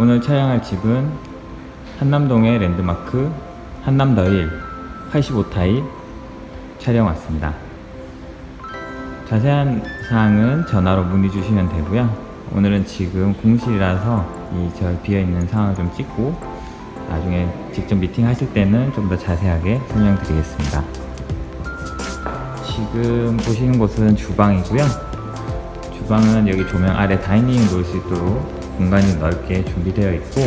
오늘 촬영할 집은 한남동의 랜드마크 한남더일 85타입 촬영 왔습니다. 자세한 사항은 전화로 문의 주시면 되고요. 오늘은 지금 공실이라서 이 저 비어 있는 상황을 좀 찍고 나중에 직접 미팅 하실 때는 좀 더 자세하게 설명드리겠습니다. 지금 보시는 곳은 주방이고요. 주방은 여기 조명 아래 다이닝 놓을 수 있도록 공간이 넓게 준비되어 있고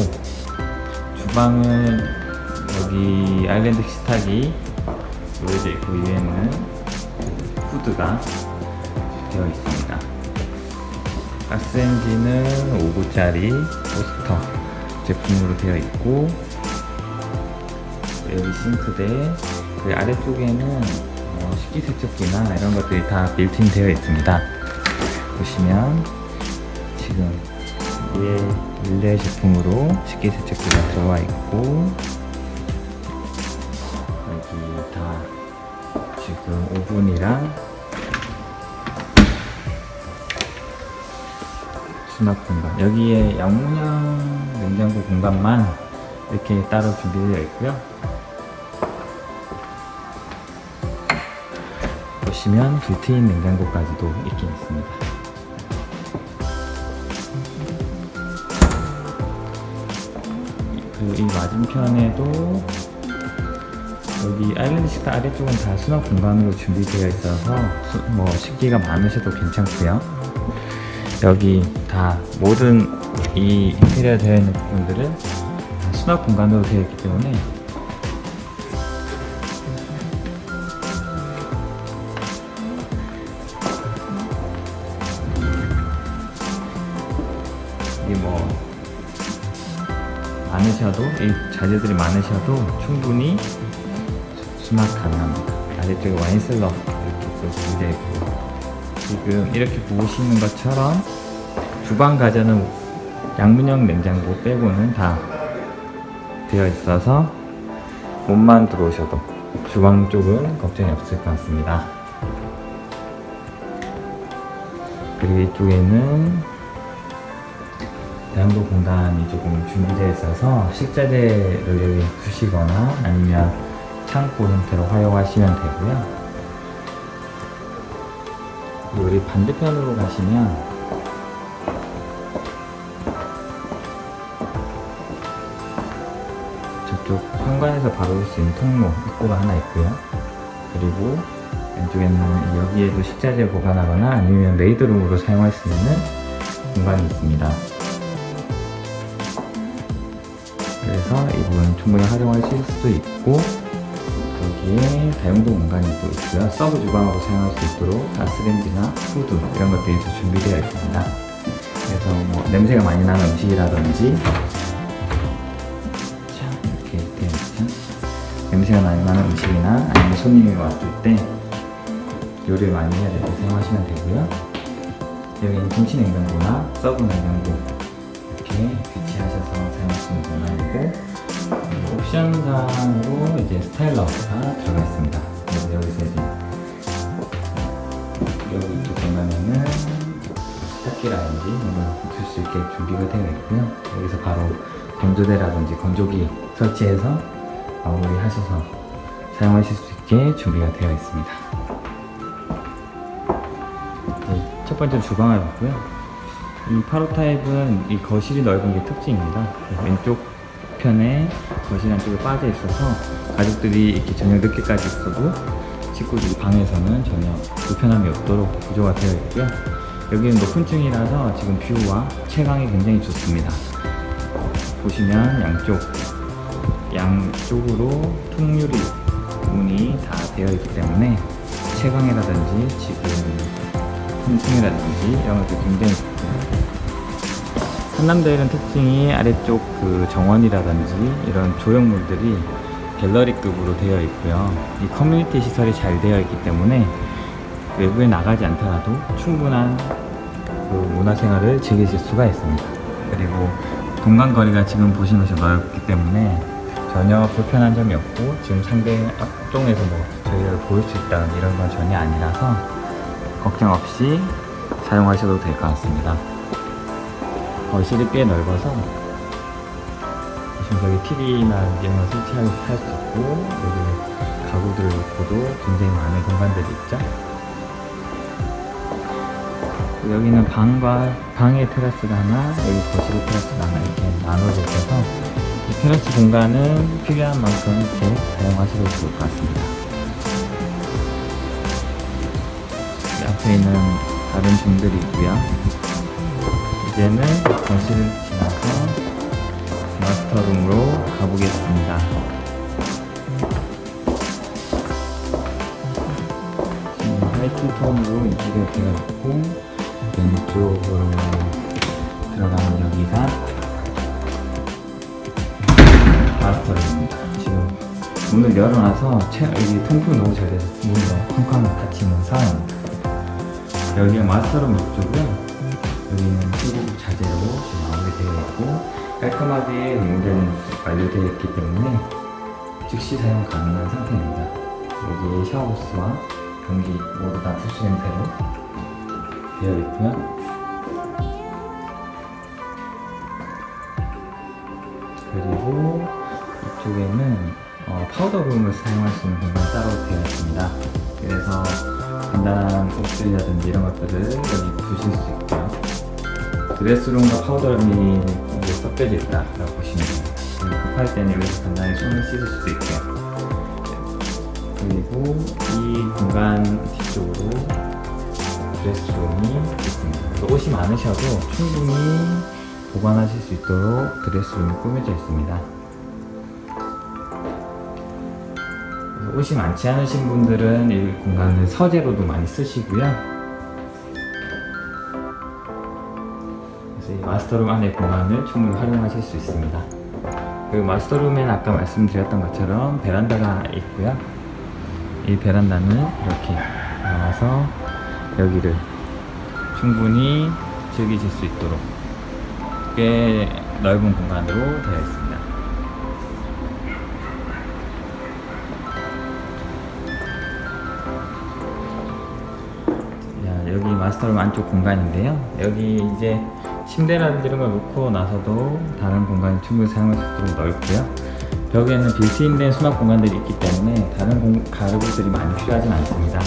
주방은 여기 아일랜드 식탁이 놓여져 있고 위에는 후드가 되어 있습니다. 가스엔진은 5구짜리 포스터 제품으로 되어 있고 여기 싱크대 그 아래쪽에는 어, 식기세척기나 이런 것들이 다 빌트인 되어 있습니다. 보시면 지금 위에 릴레 제품으로 식기 세척기가 들어와 있고 여기 다 지금 오븐이랑 수납 공간. 여기에 양문형 냉장고 공간만 이렇게 따로 준비되어 있고요. 보시면 빌트인 냉장고까지도 있긴 있습니다 그이 맞은편에도 여기 아일랜드 식탁 아래쪽은 다 수납 공간으로 준비되어 있어서 수- 뭐 식기가 많으셔도 괜찮고요. 여기 다 모든 이 인테리어 되어 있는 부분들은 다 수납 공간으로 되어 있기 때문에 많으셔도 이 자재들이 많으셔도 충분히 수납 가능합니다. 아래쪽에 와인셀러 이렇게 또 준비되어 있고 지금 이렇게 보시는 것처럼 주방 가전은 양문형 냉장고 빼고는 다 되어 있어서 몸만 들어오셔도 주방 쪽은 걱정이 없을 것 같습니다. 그리고 이쪽에는 대형도 공간이 조금 준비되어 있어서 식자재를 여기 두시거나 아니면 창고 형태로 활용하시면 되고요. 우리 반대편으로 가시면 저쪽 현관에서 바로 올 수 있는 통로 입구가 하나 있고요. 그리고 왼쪽에는 여기에도 식자재 보관하거나 아니면 메이드룸으로 사용할 수 있는 공간이 있습니다. 그래서 이 부분 충분히 활용하실 수도 있고 여기에 다용도 공간이 또 있고요. 서브 주방으로 사용할 수 있도록 가스레인지나 후드 이런 것들이 또 준비되어 있습니다. 그래서 뭐 냄새가 많이 나는 음식이라든지 자 이렇게 되어 있죠. 냄새가 많이 나는 음식이나 아니면 손님이 왔을 때 요리를 많이 해야 될 때 사용하시면 되고요. 여기는 김치 냉장고나 서브 냉장고 이렇게 수 있는 공간 이고 옵션상으로 이제 스타일러가 들어가 있습니다. 그래서 여기서 이제 여기 이쪽 이런 걸 붙일 수 있게 준비가 되어 있고요. 여기서 바로 건조대라든지 건조기 설치해서 마무리 하셔서 사용하실 수 있게 준비가 되어 있습니다. 네, 첫 번째 주방을 봤고요. 이 파로 타입은 이 거실이 넓은 게 특징입니다. 왼쪽 편에 거실 안쪽에 빠져 있어서 가족들이 이렇게 저녁 늦게까지 있어도 식구들이 방에서는 전혀 불편함이 없도록 구조가 되어 있고요. 여기는 높은 층이라서 지금 뷰와 채광이 굉장히 좋습니다. 보시면 양쪽 양쪽으로 통유리 문이 다 되어 있기 때문에 채광이라든지 지금 층이라든지 이런 것도 굉장히. 한남대일은 특징이 아래쪽 그 정원이라든지 이런 조형물들이 갤러리급으로 되어 있고요. 이 커뮤니티 시설이 잘 되어 있기 때문에 외부에 나가지 않더라도 충분한 그 문화생활을 즐기실 수가 있습니다. 그리고 공간 거리가 지금 보시는 것이 넓기 때문에 전혀 불편한 점이 없고 지금 상대 앞동에서 뭐 저희를 보일 수 있다는 이런 건 전혀 아니라서 걱정 없이 사용하셔도 될 것 같습니다. 거실이 꽤 넓어서 저기 TV나 이런 거 설치할 수 있고 여기 가구들을 놓고도 굉장히 많은 공간들이 있죠. 여기는 방과 방의 테라스가 하나, 여기 거실 테라스가 하나 이렇게 나눠져 있어서 이 테라스 공간은 필요한 만큼 이렇게 사용하셔도 좋을 것 같습니다. 이 앞에 있는 다른 종들이 있고요. 이제는 거실을 지나서 마스터룸으로 가보겠습니다. 지금 화이트 톤으로 인테리어 되어 있고 왼쪽으로 들어가는 여기가 마스터룸입니다. 지금 문을 열어놔서 채, 여기 통풍이 너무 잘 돼서 문이 쾅쾅 닫히면서 여기가 마스터룸 이쪽이고요. 여기는 7고급 자재로 지금 마무리되어 있고 깔끔하게 리모델링 완료되어 있기 때문에 즉시 사용 가능한 상태입니다. 여기에 샤워부스와 변기 모두 다 부스 형태로 되어 있고요. 그리고 이쪽에는 어, 파우더 룸을 사용할 수 있는 공간이 따로 되어 있습니다. 그래서 간단한 옷들이라든지 이런 것들을 여기 두실 수 있고요. 드레스룸과 파우더룸이 섞여져 있다라고 보시면 됩니다. 급할 때는 여기서 간단히 손을 씻을 수도 있고요. 그리고 이 공간 뒤쪽으로 드레스룸이 있습니다. 그래서 옷이 많으셔도 충분히 보관하실 수 있도록 드레스룸이 꾸며져 있습니다. 옷이 많지 않으신 분들은 이 공간을 서재로도 많이 쓰시고요. 그래서 이 마스터룸 안의 공간을 충분히 활용하실 수 있습니다. 그리고 마스터룸에는 아까 말씀드렸던 것처럼 베란다가 있고요. 이 베란다는 이렇게 나와서 여기를 충분히 즐기실 수 있도록 꽤 넓은 공간으로 되어 있습니다. 자, 여기 마스터룸 안쪽 공간인데요. 여기 이제 침대라든지 이런 걸 놓고 나서도 다른 공간을 충분히 사용할 수 있도록 넓고요. 벽에는 빌트인된 수납 공간들이 있기 때문에 다른 공, 가구들이 많이 필요하진 않습니다.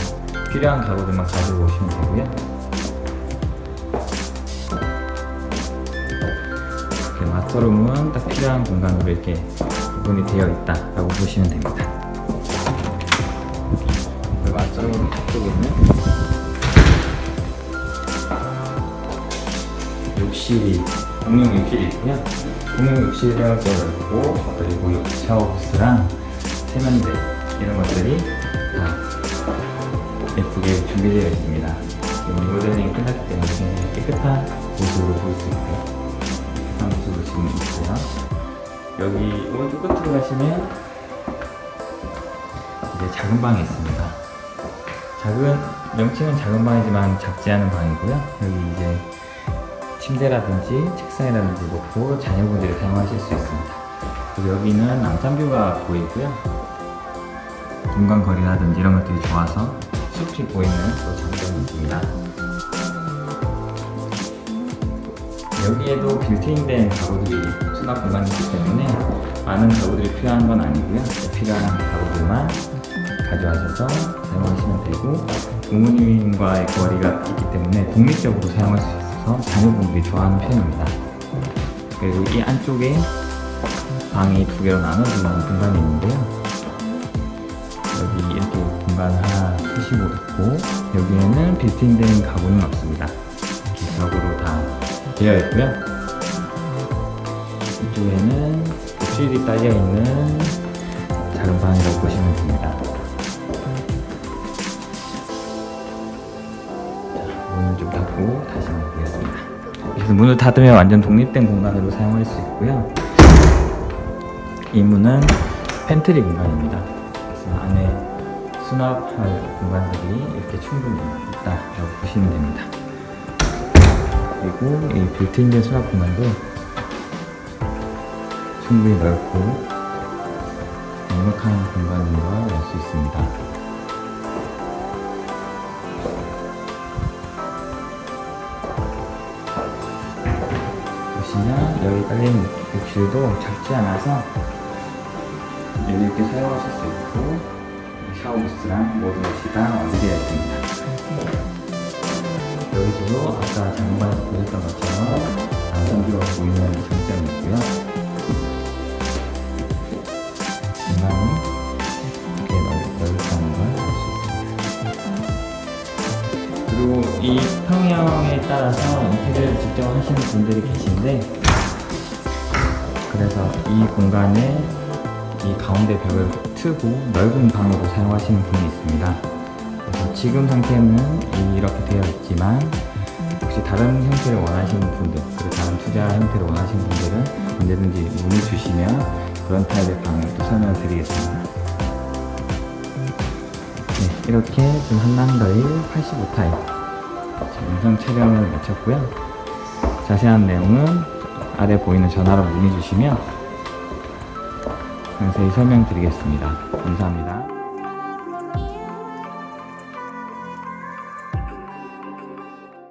필요한 가구들만 가지고 오시면 되고요. 이렇게 마스터룸은 딱 필요한 공간으로 이렇게 구분이 되어 있다라고 보시면 됩니다. 마스터룸 쪽에는 욕실이 공용 욕실이 있고요. 공용 욕실이랑 넓고 그리고 샤워부스랑 세면대 이런 것들이 다 예쁘게 준비되어 있습니다. 리모델링이 끝났기 때문에 깨끗한 모습으로 볼 수 있고요. 깨끗한 모습으로 지금 있고요. 여기 오른쪽 끝으로 가시면 이제 작은 방이 있습니다. 작은 명칭은 작은 방이지만 작지 않은 방이고요. 여기 이제 침대라든지 책상이라든지 놓고 자녀분들이 사용하실 수 있습니다. 그리고 여기는 남산뷰가 보이고요. 공간거리라든지 이런 것들이 좋아서 숲이 보이는 또 장점이 있습니다. 여기에도 빌트인된 가구들이 수납 공간이 있기 때문에 많은 가구들이 필요한 건 아니고요. 필요한 가구들만 가져와셔서 사용하시면 되고 부모님과의 거리가 있기 때문에 독립적으로 사용할 수 있 어서 자녀분들이 좋아하는 편입니다. 그리고 이 안쪽에 방이 두 개로 나눠지는 공간이 있는데요. 여기 이렇게 공간을 하나 푸시고 놓고 여기에는 빌트인된 가구는 없습니다. 벽으로 다 되어 있고요. 이쪽에는 욕실이 딸려 있는 작은 방이라고 보시면 됩니다. 문을 좀 닫고 다시 한번 보겠습니다. 그래서 문을 닫으면 완전 독립된 공간으로 사용할 수 있고요. 이 문은 팬트리 공간입니다. 그래서 안에 수납할 공간들이 이렇게 충분히 있다라고 보시면 됩니다. 그리고 이 빌트인된 수납 공간도 충분히 넓고 넉넉한 공간인 걸알수 있습니다. 여기 깔려있는 객실도 작지 않아서 여유 있게 사용하실 수 있고 샤워부스랑 모든 것이 다 완비되어 있습니다. 여기서도 아까 장관에서 보셨던 것처럼 안성비가 보이는 장점이 있고요. 공간이 이렇게 넓- 넓다는 걸알수 있습니다. 그리고 이 평형에 따라서 인테리어를 직접 하시는 분들이 계신데 그래서 이 공간에 이 가운데 벽을 트고 넓은 방으로 사용하시는 분이 있습니다. 그래서 지금 상태는 이렇게 되어 있지만 혹시 다른 형태를 원하시는 분들 그리고 다른 투자 형태를 원하시는 분들은 언제든지 문의 주시면 그런 타입의 방을 또 설명을 드리겠습니다. 네, 이렇게 지금 한남더일 85타입 영상 촬영을 마쳤고요. 자세한 내용은 아래 보이는 전화로 문의 주시면 상세히 설명드리겠습니다. 감사합니다.